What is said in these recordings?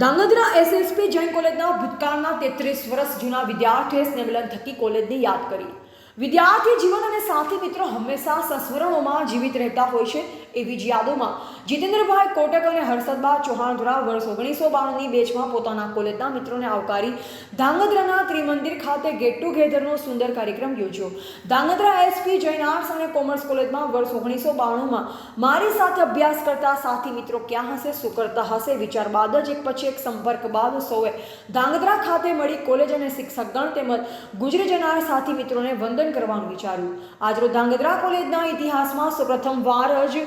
Dhrangadhra SSP Jain કોલેજના ભૂતકાળના તેત્રીસ વર્ષ જૂના વિદ્યાર્થીએ સ્નેહમિલન થકી કોલેજને યાદ કરી. વિદ્યાર્થી જીવન અને સાથી મિત્રો હંમેશા સંસ્મરણોમાં જીવિત રહેતા હોય છે. એવી જ યાદોમાં જીતેન્દ્રભાઈ કોટક અને હર્ષદબા ચૌહાણ દ્વારા વર્ષ ઓગણીસો બાણુંની બેચમાં પોતાના કોલેજના મિત્રોને આવકારી ધાંગધ્રાના ત્રિમંદિર ખાતે ગેટ ટુગેધરનો સુંદર કાર્યક્રમ યોજ્યો. ધાંગધ્રા એસપી જૈન આર્ટ્સ અને કોમર્સ કોલેજમાં વર્ષ ઓગણીસો બાણુંમાં મારી સાથે અભ્યાસ કરતા સાથી મિત્રો ક્યાં હશે, શું કરતા હશે? વિચાર બાદ જ એક પછી એક સંપર્ક બાદ સૌએ ધાંગધ્રા ખાતે મળી કોલેજ અને શિક્ષકગણ તેમજ ગુજરી જનાર સાથી મિત્રોને વંદન કરવાનું વિચાર્યું. આજરો ધાંગધ્રા કોલેજના ઇતિહાસમાં સૌપ્રથમ વાર જ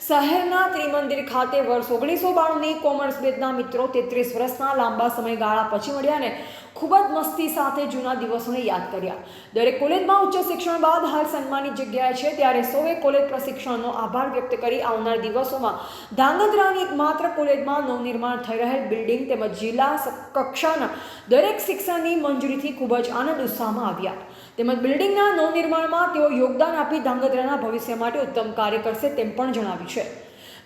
શહેરના ત્રિમંદિર ખાતે વર્ષ ઓગણીસો બાણુંની કોમર્સ બેદના મિત્રો તેત્રીસ વર્ષના લાંબા સમયગાળા પછી મળ્યા ને ખૂબ જ મસ્તી સાથે જૂના દિવસોને યાદ કર્યા. દરેક કોલેજમાં ઉચ્ચ શિક્ષણ બાદ હાલ સન્માનિત જગ્યાએ છે, ત્યારે સૌએ કોલેજ પ્રશિક્ષણનો આભાર વ્યક્ત કરી આવનાર દિવસોમાં ધાંગધ્રાની એકમાત્ર કોલેજમાં નવનિર્માણ થઈ રહેલ બિલ્ડિંગ તેમજ જિલ્લા કક્ષાના દરેક શિક્ષણની મંજૂરીથી ખૂબ જ આનંદ ઉત્સાહમાં આવ્યા. તેમજ બિલ્ડિંગના નવનિર્માણમાં તેઓ યોગદાન આપી ધાંગધ્રાના ભવિષ્ય માટે ઉત્તમ કાર્ય કરશે તેમ પણ જણાવ્યું છે.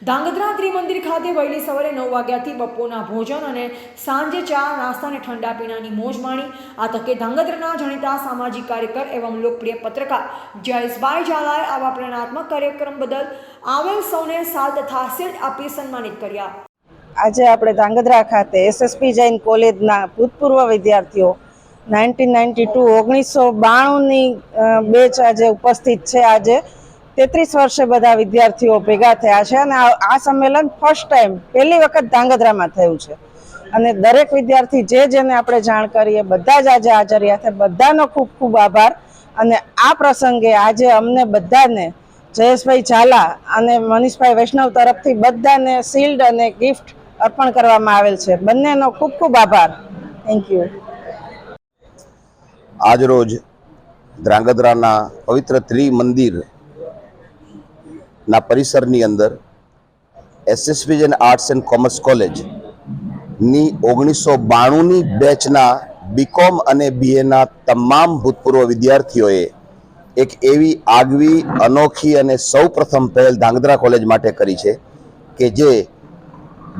ધાંગધ્રા ત્રિમંદિર ખાતે વહેલી સવારે નવ વાગ્યાથી બપોરના ભોજન અને સાંજે ચા, નાસ્તા અને ઠંડા પીણાની મોજ માણી. આ તકે ધાંગધ્રાના જાણીતા સામાજિક કાર્યકર એવં લોકપ્રિય પત્રકાર જયેશભાઈ ઝાલાએ આવા પ્રેરણાત્મક કાર્યક્રમ બદલ આવેલ સૌને સાલ તથા શિલ્ડ આપી સન્માનિત કર્યા. આજે આપણે ધાંગધ્રા ખાતે એસએસપી જૈન કોલેજના ભૂતપૂર્વ વિદ્યાર્થીઓ નાઇન્ટીન નાઇન્ટી ટુ ઓગણીસો બાણુંની બેચ આજે ઉપસ્થિત છે. આજે તેત્રીસ વર્ષે બધા વિદ્યાર્થીઓ ભેગા થયા છે અને આ સંમેલન ફર્સ્ટ ટાઈમ પહેલી વખત ધાંગધ્રામાં થયું છે. અને દરેક વિદ્યાર્થી જે જેને આપણે જાણ કરીએ, બધા જ આજે હાજર રહ્યા છે. બધાનો ખૂબ ખૂબ આભાર. અને આ પ્રસંગે આજે અમને બધાને, જયેશભાઈ ઝાલા અને મનીષભાઈ વૈષ્ણવ તરફથી બધાને શિલ્ડ અને ગિફ્ટ અર્પણ કરવામાં આવેલ છે. બંનેનો ખૂબ ખૂબ આભાર. થેન્ક યુ આજરોજ ધ્રાંગધ્રાના પવિત્ર ત્રિમંદિર ના પરિસરની અંદર SSV and arts and commerce કોલેજની ઓગણીસો બાણુંની બેચના બીકોમ અને બીએના તમામ ભૂતપૂર્વ વિદ્યાર્થીઓએ એક એવી આગવી, અનોખી અને સૌ પ્રથમ પહેલ ધાંગધ્રા કોલેજ માટે કરી છે કે જે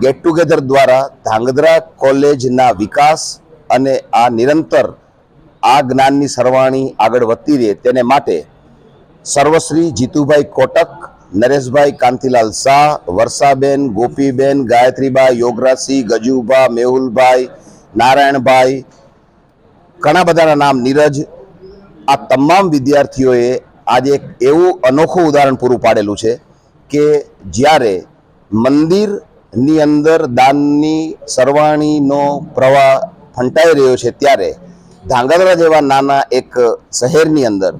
ગેટ ટુગેધર દ્વારા ધાંગધ્રા કોલેજના વિકાસ અને આ નિરંતર આ જ્ઞાનની સરવાણી આગળ વધતી રહે તેને માટે સર્વશ્રી જીતુભાઈ કોટક નરેશભાઈ કાંતિલાલ શાહ, વર્ષાબેન, ગોપીબેન ગાયત્રીબા યોગરાજસિંહ, ગજુભા, મેહુલભાઈ, નારાયણભાઈ, ઘણા બધાના નામ નીરજ. આ તમામ વિદ્યાર્થીઓએ આજે એક એવું અનોખું ઉદાહરણ પૂરું પાડેલું છે કે જ્યારે મંદિરની અંદર દાનની સરવાણીનો પ્રવાહ ફંટાઈ રહ્યો છે ત્યારે ધાંગધ્રા જેવા નાના એક શહેરની અંદર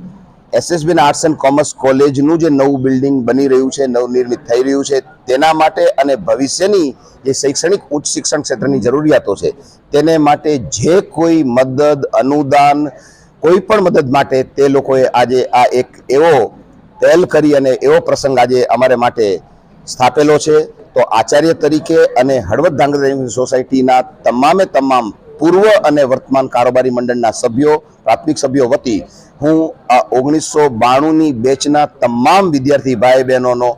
એસએસબી આર્ટ્સ એન્ડ કોમર્સ કોલેજનું જે નવું બિલ્ડિંગ બની રહ્યું છે, નવનિર્મિત થઈ રહ્યું છે, તેના માટે અને ભવિષ્યની જે શૈક્ષણિક ઉચ્ચ શિક્ષણ ક્ષેત્રની જરૂરિયાતો છે, તેને માટે જે કોઈ મદદ, અનુદાન, કોઈ પણ મદદ માટે તે લોકોએ આજે આ એક એવો પહેલ કરી અને એવો પ્રસંગ આજે અમારે માટે સ્થાપેલો છે. તો આચાર્ય તરીકે અને હળવદ ધાંગધ્રા સોસાયટીના તમામે તમામ પૂર્વ અને વર્તમાન કારોબારી મંડળના સભ્યો, પ્રાથમિક સભ્યો વતી હું આ ઓગણીસો બાણુંની બેચના તમામ વિદ્યાર્થી ભાઈ બહેનોનો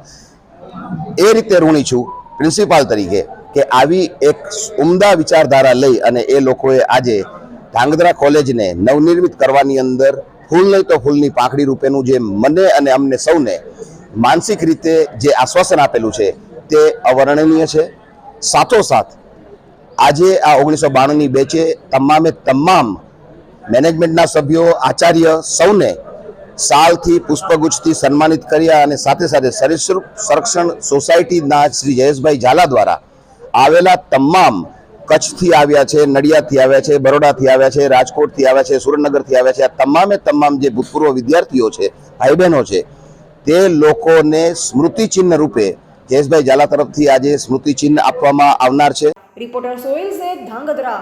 એ રીતે ઋણી છું પ્રિન્સિપાલ તરીકે, કે આવી એક ઉમદા વિચારધારા લઈ અને એ લોકોએ આજે ધાંગધ્રા કોલેજને નવનિર્મિત કરવાની અંદર ફૂલ નહીં તો ફૂલની પાંખડી રૂપેનું જે મને અને અમને સૌને માનસિક રીતે જે આશ્વાસન આપેલું છે તે અવર્ણનીય છે. સાથોસાથ, આજે આ ઓગણીસો બાણુંની બેચે તમામે તમામ મેનેજમેન્ટના સભ્યો, આચાર્ય સૌને સાલથી પુષ્પગુચ્છથી સન્માનિત કર્યા અને સાથે સાથે સરિસૃપ સંરક્ષણ સોસાયટીના શ્રી જયેશભાઈ ઝાલા દ્વારા આવેલા તમામ કચ્છથી આવ્યા છે, નડિયાદથી આવ્યા છે, બરોડાથી આવ્યા છે, રાજકોટથી આવ્યા છે, સુરેન્દ્રનગરથી આવ્યા છે, આ તમામે તમામ જે ભૂતપૂર્વ વિદ્યાર્થીઓ છે ભાઈ બહેનો છે, તે લોકોને સ્મૃતિચિહ્ન રૂપે જયેશભાઈ ઝાલા તરફથી આજે સ્મૃતિચિહ્ન આપવામાં આવનાર છે. રિપોર્ટર સોહિલ ધાંગધ્રા.